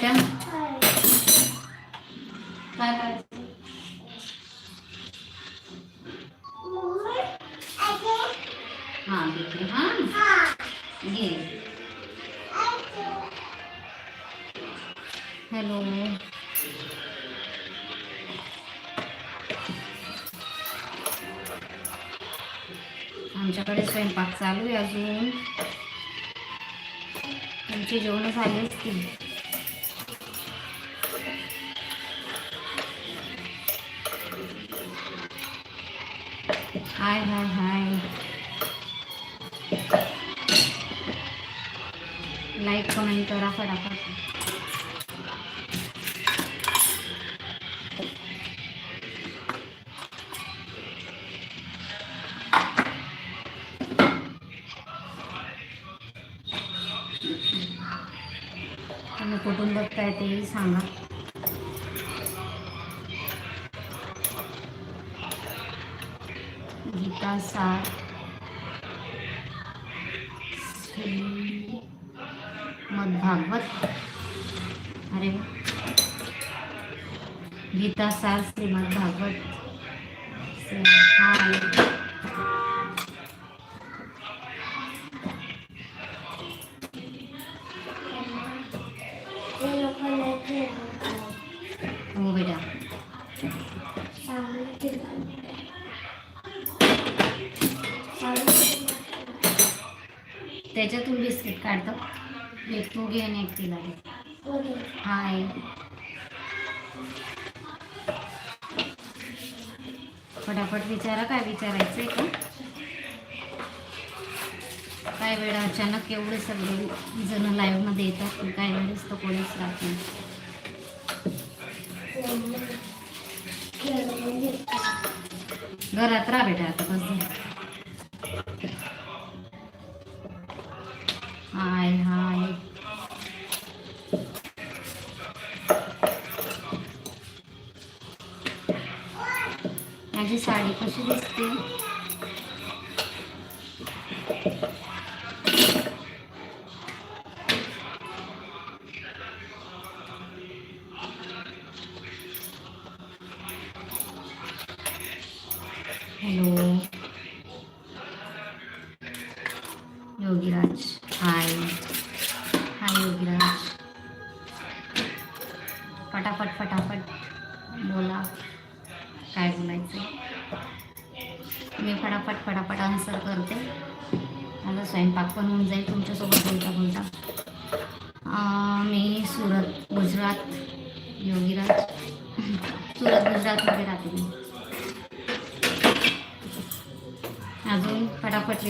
काय बेटा काय काय हा देते हा? घे. हॅलो. आमच्याकडे स्वयंपाक चालू आहे अजून. तुमची जेवण झाली असतील. हाय हाय हाय. लाईक कमेंट करा फटाफट. तुम्ही कुठून बघताय तेही सांगा. गीता सार भागवत अरे गीता सार श्रीमद भागवत फटाफट विचारा काय विचारायचं का? काय वेळ अचानक एवढे सगळे जण लाईव्हमध्ये येतात पण काय वेळेस तर कोणीच राहत नाही. घरात राहा बेटा आता बस हॅलो योगीराज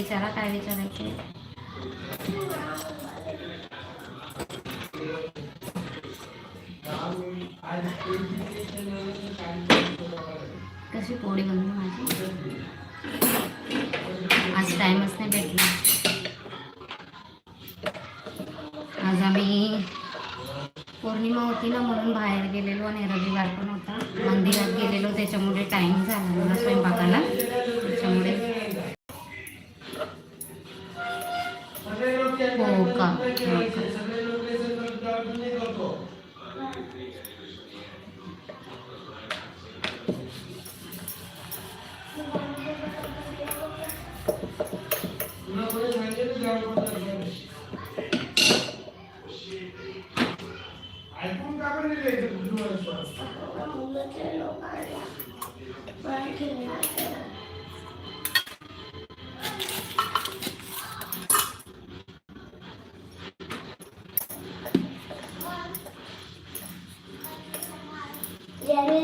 विचारा काय विचारायचे कशी पोळी बनवू माझी? आज टाइमच नाही भेटला.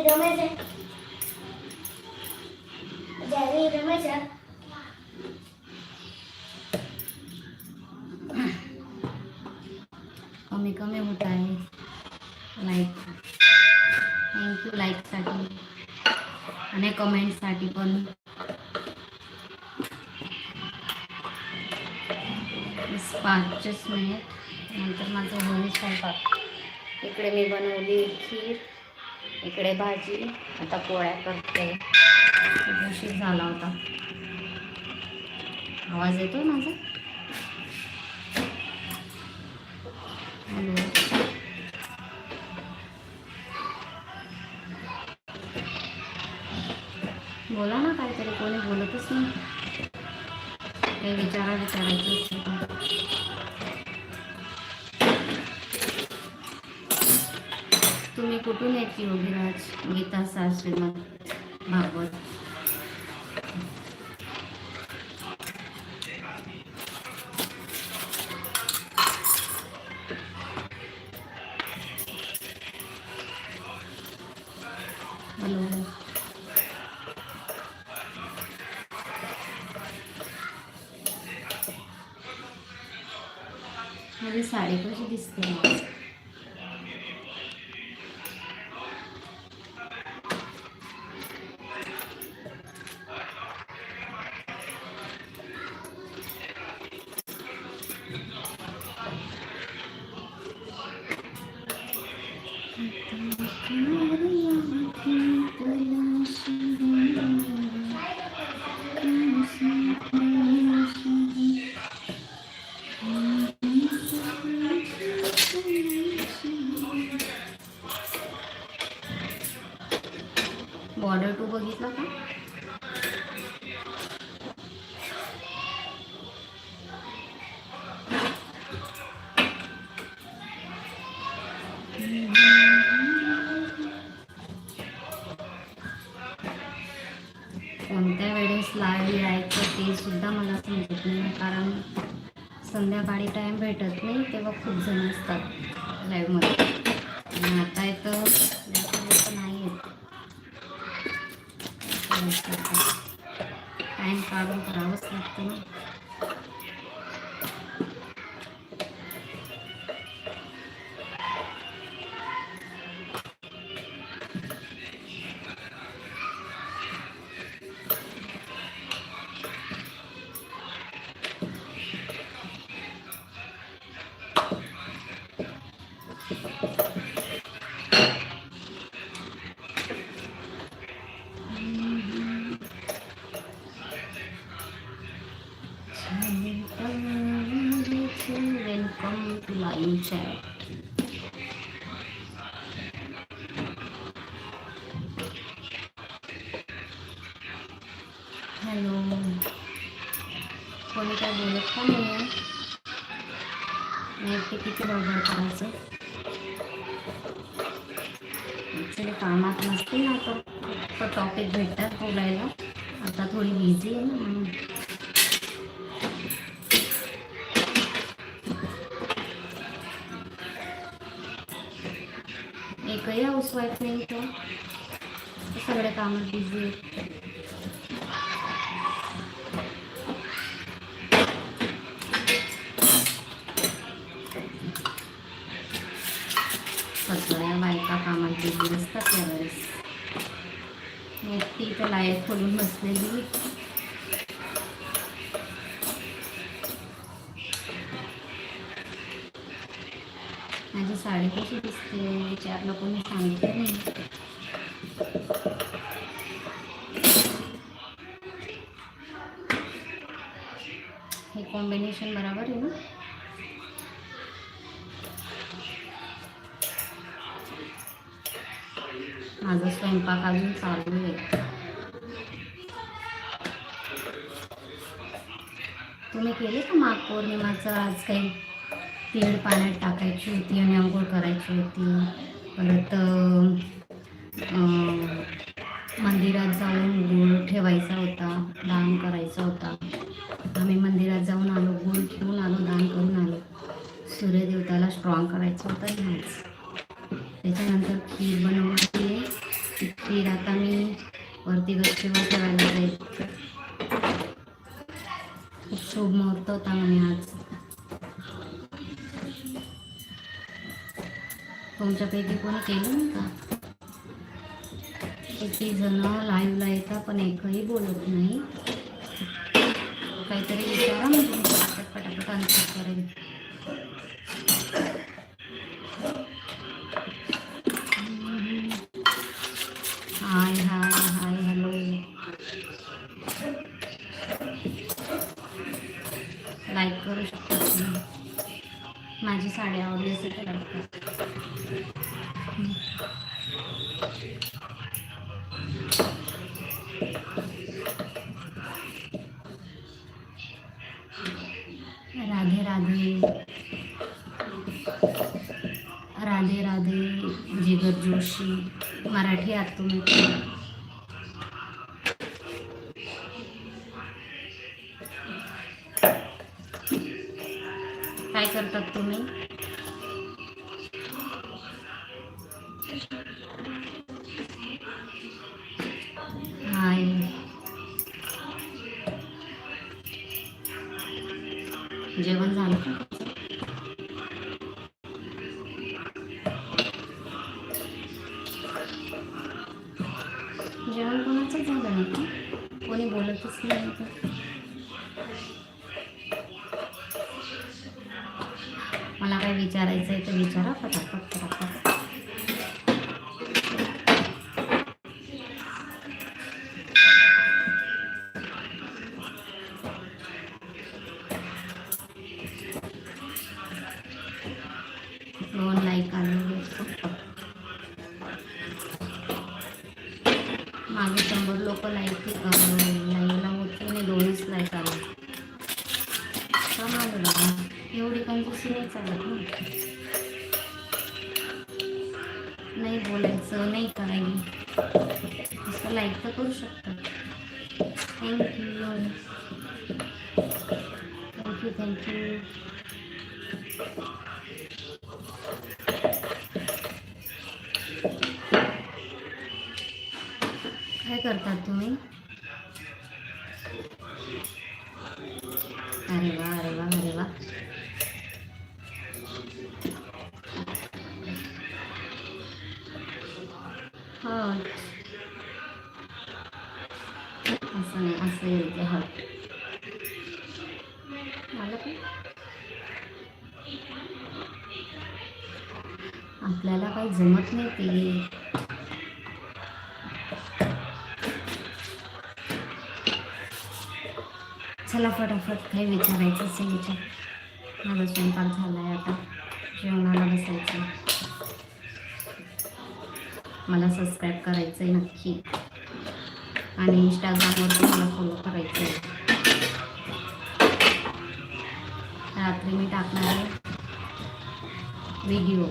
જ્યારે રમે છે. જ્યારે રમે છે इकडे भाजी आता पोळ्या करते. उशीर झाला होता. आवाज येतो माझा? बोला ना काहीतरी कोणी बोलतच नाही. काही विचारा विचारायचं कुठून येते योगीराज? गीता सार श्रीमद भागवत माझी साडी कशी दिसते? कोणत्या वेळेस लाईव्ह यायचं ते सुद्धा मला समजत नाही कारण संध्याकाळी टाईम भेटत नाही तेव्हा खूप जण असतात लाईव्हमध्ये आणि आता इथं जास्त लोक नाही येत टाईम काढून करावंच लागतं ना. To live hello. कोणी काय बोलत का नाही नाही ते किती बरोबर करायचं? ॲक्च्युली कामात नसते ना तर टॉपिक भेटतात बोलायला. आता थोडी बिझी आहे ना म्हणून. एकही हाऊसवाईफ नाही तो सगळे कामात बिझी आहेत. सगळ्या बायका कामात बिझी असतात त्यावेळेस ती तर लाइट खोलून बसलेली. विचारलं कोणी सांगितलं नाही. हे कॉम्बिनेशन बरोबर आहे ना? माझा स्वयंपाक अजून चालू आहे. तुम्ही केले का माग पौर्णिमाचं आज काही तीळ पाण्यात टाकायची होती आणि आंघोळ करायची होती? परत मंदिरात जाऊन गुळ ठेवायचा होता दान करायचा होता. आम्ही मंदिरात जाऊन आलो गुळ ठेवून आलो दान करून आलो. सूर्यदेवताला स्ट्रॉंग करायचं होतं आणि त्याच्यानंतर खीर बनवली आहे ती खीर आता मी वरती गच्चीवर ठेवायला जाईल. खूप शुभ मुहूर्त होता म्हणे आज. तुमच्यापैकी कोणी केलं नाही का? किती जण लाईव्हला येतात पण एकही बोलत नाही. काहीतरी विचारा मी तुमचं पटापट आन्सर करेल काय करतात तुम्ही? करतात तुम्ही? अरे वा अरे वा अरे वा. हट असं नाही असं ते हो. आपल्याला काही जमत नाही ते. मला फटाफट काही विचारायचं असेल विचार. माझा स्वयंपाक झाला आहे आता. जेवणाला बसायचं मला सबस्क्राईब करायचं आहे नक्की. आणि इंस्टाग्रामवर मला फॉलो करायचं आहे रात्री मी टाकणार आहे व्हिडिओ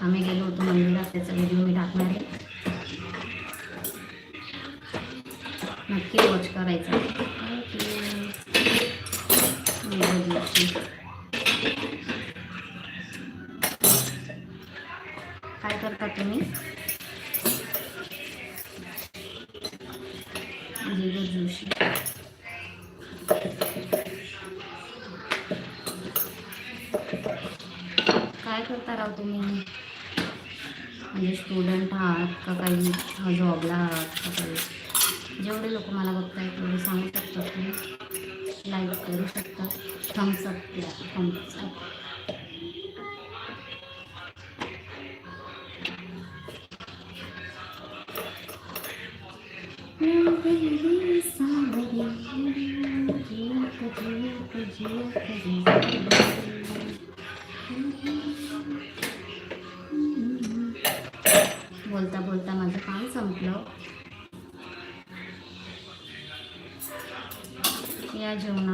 आम्ही गेलो होतो मंदिरात त्याचा व्हिडिओ मी टाकणार आहे. नक्की वॉच करायचा काय करता तुम्ही? बोलता बोलता माझं काम संपलं. या जेवणाला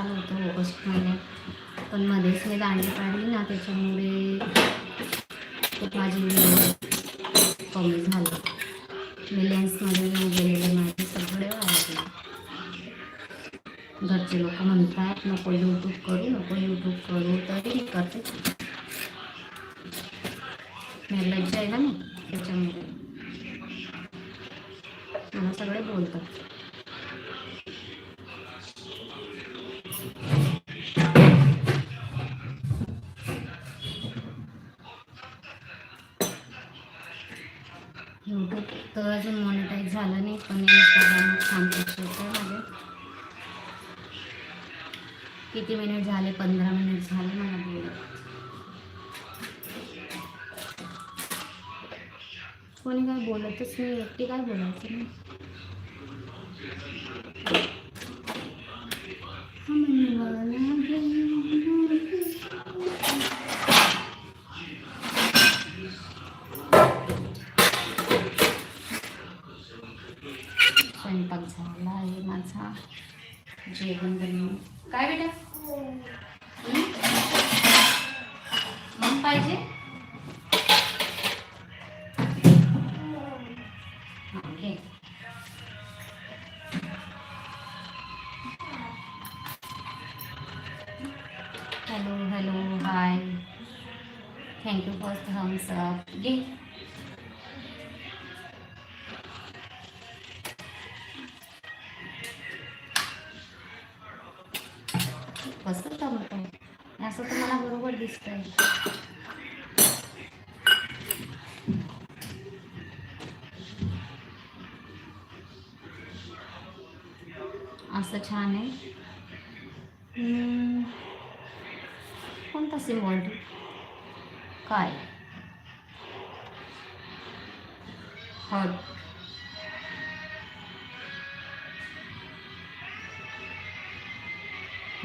चालू होतं ऑगस्ट महिन्यात. पण मध्येच मी दांडी पाडली ना त्याच्यामुळे खूप माझी कमी झाली. मिलियन्समध्ये येऊन गेलेले माझे सगळे वाढले घरचे लोक म्हणतात नको यूट्यूब करू नको यूट्यूब करू. तरी करते. किती मिनिट झाले? पंधरा मिनिट झाले मला बोलत कोणी काय बोलतच नाही एकटी काय बोलायचं नाही स्वयंपाक झाला आहे माझा. जेवण बनवून. काय बेटा? Hello hello hi thank you for Thums Up घे कसं असं तर मला बरोबर दिसतंय. कोणता सिम्बॉल काय? हट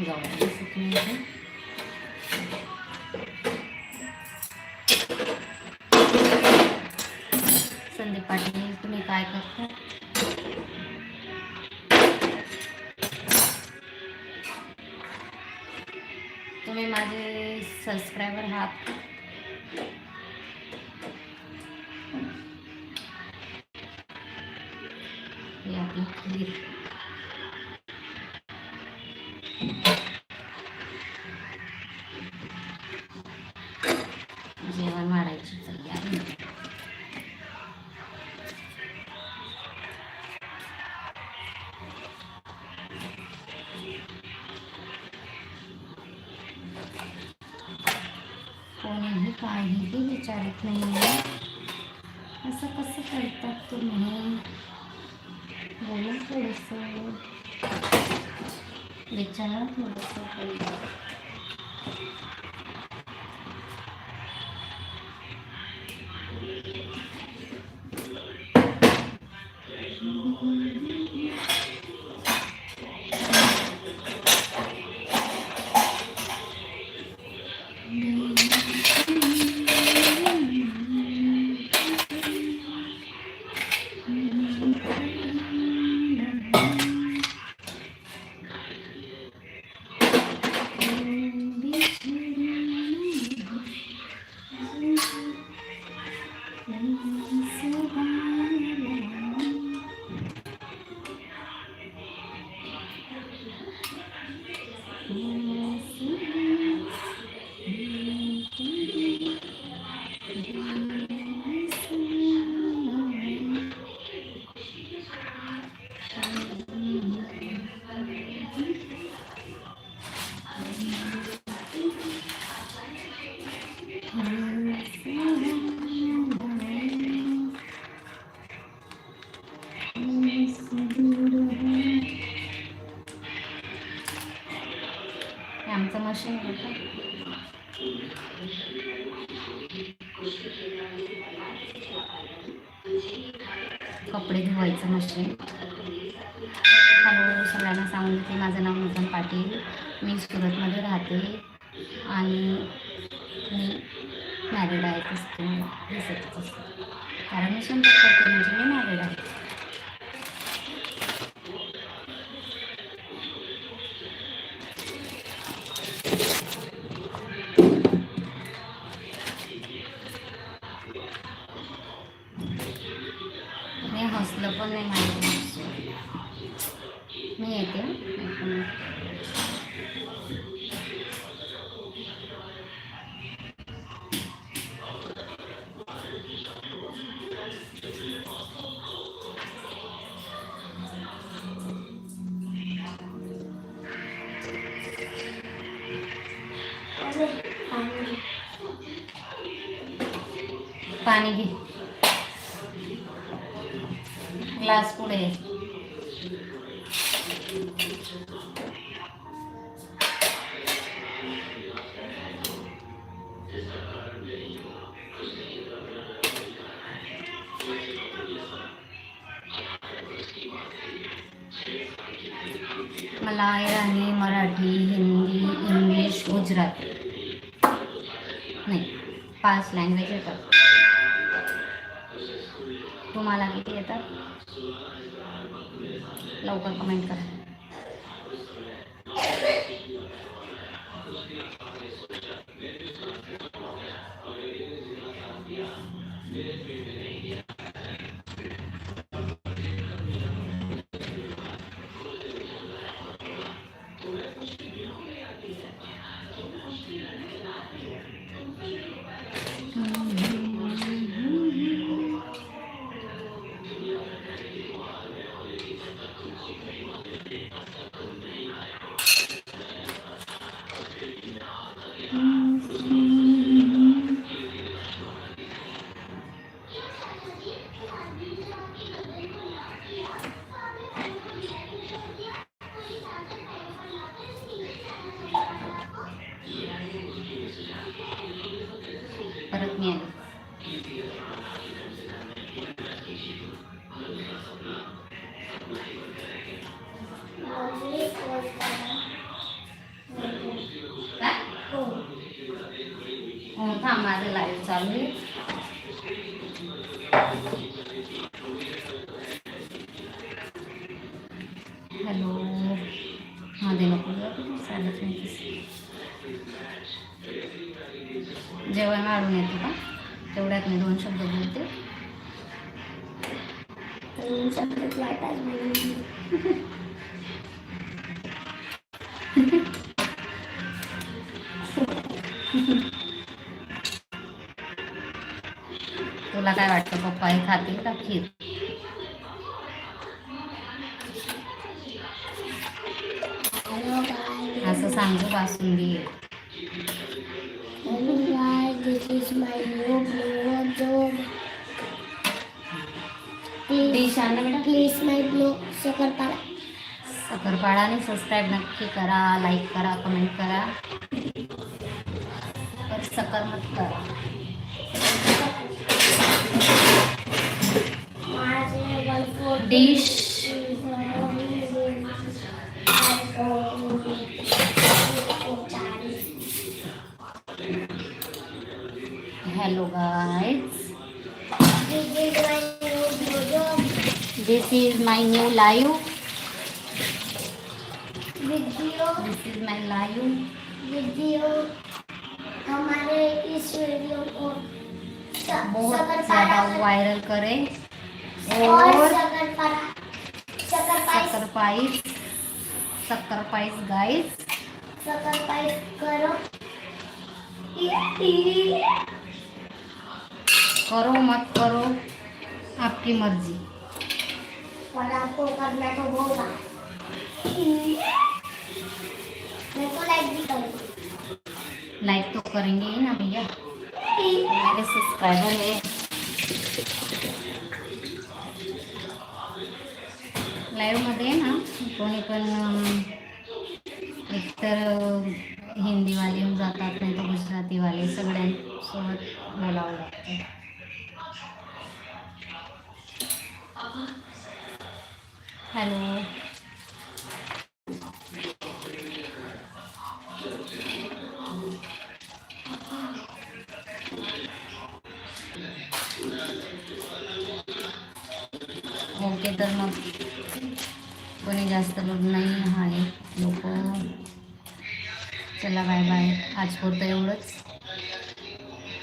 जाऊ दे, दिसत नाही इथे. संदीप पाटील तुम्ही काय करता? तुम्ही सबस्क्रायबर आहात हे विचारत नाही आहे असं कसं करतात तुम्ही बोला थोडंसं विचारा थोडंसं. काही हे कपडे धुवायचं मशीन हॅलो सगळ्यांना सांगून देते माझं नाव नूतन पाटील. मी सुरतमध्ये राहते आणि मी मॅरिड आहे तसं तुम्हाला दिसतच असतं. कारण मी स्वयंपाक करते म्हणजे मी मॅरिड आहे. पाणी घे ग्लास पुढे मला मराठी हिंदी इंग्लिश गुजराती। नाही पाच लँग्वेज येतात लवकर कमेंट करा चालू हॅलो। मध्ये नको चालत नाही. जेवण वाढून येते का तेवढ्यात मी दोन शब्द बोलते। दोन म्हणून तुला काय वाटतं पप्पा हे खातील का खीर? असं सांगू बासुंदी. आहे. आणि सबस्क्राईब नक्की करा लाईक करा कमेंट करा. पर सकर मत करा. dish hello guys this is my new live video this is my live video हमारे इस वीडियो को बहुत ज़्यादा वायरल करें और शक्कर पाइस। शक्कर पाइस। गाइस सकरपाई करो। करो मत करो आपकी मर्जी। और आपको करना तो होगा मैं तो लाइक भी करूँगी लाइक तो करेंगे ही ना भैया। मेरे सब्सक्राइबर है। लाईव्हमध्ये ना कोणी पण एकतर हिंदीवाले येऊन जातात नाही तर गुजरातीवाले सगळ्यांसोबत बोलावं लागतं. हॅलो जास्त लोक नाही आहे. लोक चला बाय बाय आज पुरतं एवढंच.